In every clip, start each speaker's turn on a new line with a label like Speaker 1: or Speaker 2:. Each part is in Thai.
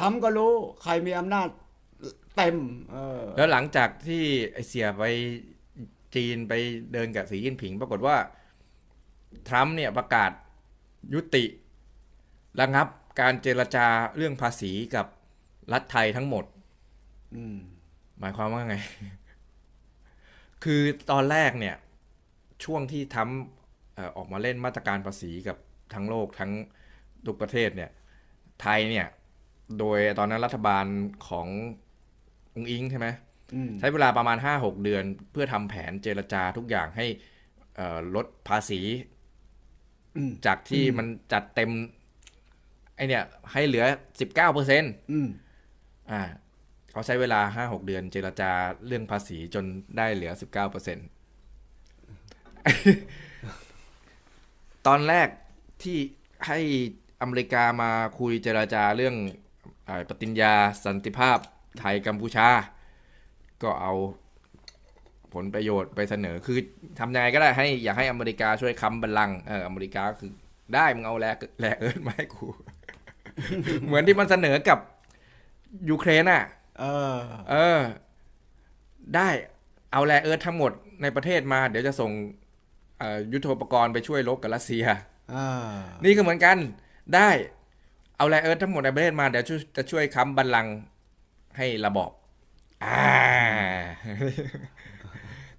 Speaker 1: ทำก็รู้ใครมีอำนาจเต็ม เออ
Speaker 2: แล้วหลังจากที่ไอเสียไปจีนไปเดินกับสีจิ้นผิง ปรากฏว่า ทรัมป์เนี่ยประกาศยุติระงับการเจรจาเรื่องภาษีกับรัฐไทยทั้งหมด
Speaker 1: อืม
Speaker 2: หมายความว่าไง คือตอนแรกเนี่ย ช่วงที่ทำเอ่อออกมาเล่นมาตรการภาษีกับทั้งโลกทั้งทุกประเทศเนี่ย ไทยเนี่ย โดยตอนนั้นรัฐบาลขององอิงใช่ไหม
Speaker 1: อืม
Speaker 2: ใช้เวลาประมาณ 5-6 เดือน เพื่อทำแผนเจรจาทุกอย่างให้เอ่อลดภาษี
Speaker 1: อืม
Speaker 2: จากที่มันจัดเต็ม ไอเนี่ย ให้เหลือ 19เปอร์เซ็นต์
Speaker 1: อืม
Speaker 2: อ่าเขาใช้เวลา 5-6 เดือนเจรจาเรื่องภาษีจนได้เหลือ 19เปอร์เซ็นต์ตอนแรกที่ให้อเมริกามาคุยเจรจาเรื่องอา ปฏิญญาสันติภาพไทยกัมพูชา ก็เอาผลประโยชน์ไปเสนอคือทำยังไงก็ได้ให้อยากให้อเมริกาช่วยค้ำบัลลังก์เอออเมริกาก็คือได้มึงเอาแลแลเอิร์ธมาให้กู เหมือนที่มันเสนอกับยูเครนอะ
Speaker 1: เออ
Speaker 2: เออ ได้เอาแลเอิร์ธทั้งหมดในประเทศมา เดี๋ยวจะส่งเอ่อยุทโธปกรณ์ไปช่วยรบกับรัสเซีย
Speaker 1: อ่า
Speaker 2: นี่ก็เหมือนกัน ได้ เอาแลเอิร์ธทั้งหมดในประเทศมาเดี๋ยวช่วยจะช่วยค้ำบัลลังก์ให้ระบอบอ่า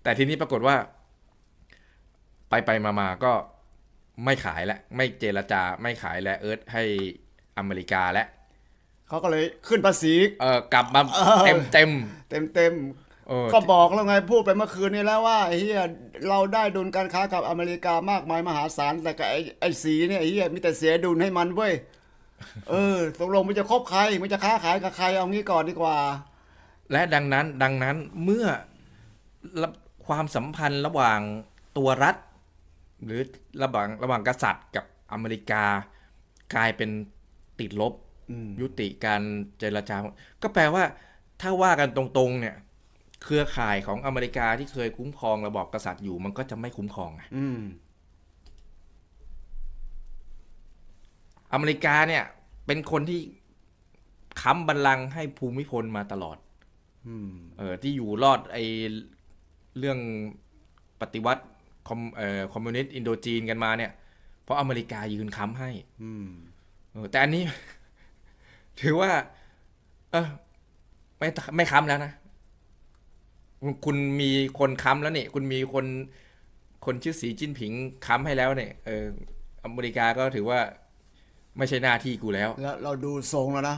Speaker 2: แต่ทีนี้ปรากฏว่า ไปไปมามาก็ไม่ขายแล้วไม่เจรจาไม่ขายแลเอิร์ธให้อเมริกาแล้ว
Speaker 1: เขาก็เลยขึ้นภาษี
Speaker 2: เออกลับมา
Speaker 1: เออ
Speaker 2: เต็มเต็ม
Speaker 1: เต็มเต็ม
Speaker 2: ๆเออ
Speaker 1: ๆก็บอกแล้วไงพูดไปเมื่อคืนนี้แล้วว่าไอ้เฮียเราได้ดุลการค้ากับอเมริกามากมายมหาศาลแต่กับไอ้ไอ้สีเนี่ยไอ้เฮียมีแต่เสียดุลให้มันเว้ย เออตกลงมันจะคบใครมันจะค้าขายกับใครเอางี้ก่อนดีกว่า
Speaker 2: และดังนั้นดังนั้นเมื่อระความสัมพันธ์ระหว่างตัวรัฐ หรือระหว่างระหว่างกษัตริย์กับอเมริกากลายเป็นติดลบ
Speaker 1: อืม
Speaker 2: ยุติการเจรจาก็แปลว่า ถ้าว่ากันตรงๆ เนี่ย เครือข่ายของอเมริกาที่เคยคุ้มครองระบอบกษัตริย์อยู่ มันก็จะไม่คุ้มครองไง
Speaker 1: อืม
Speaker 2: อเมริกาเนี่ย เป็นคนที่ค้ำบัลลังก์ให้ภูมิพลมาตลอด
Speaker 1: อืม
Speaker 2: เออ ที่อยู่รอดไอเรื่องปฏิวัติคอมเอ่อคอมมิวนิสต์อินโดจีนกันมาเนี่ย เพราะอเมริกายืนค้ำให้
Speaker 1: อืม
Speaker 2: เออแต่อันนี้ ถือว่า เออไม่ไม่ค้ำแล้วนะ คุณคุณมีคนค้ำแล้วนี่คุณมีคนคนชื่อสีจิ้นผิงค้ำให้แล้วเนี่ยเอออเมริกาก็ถือว่า ไม่ใช่หน้าที่กูแล้ว
Speaker 1: แล้วเราดูทรงแล้วนะ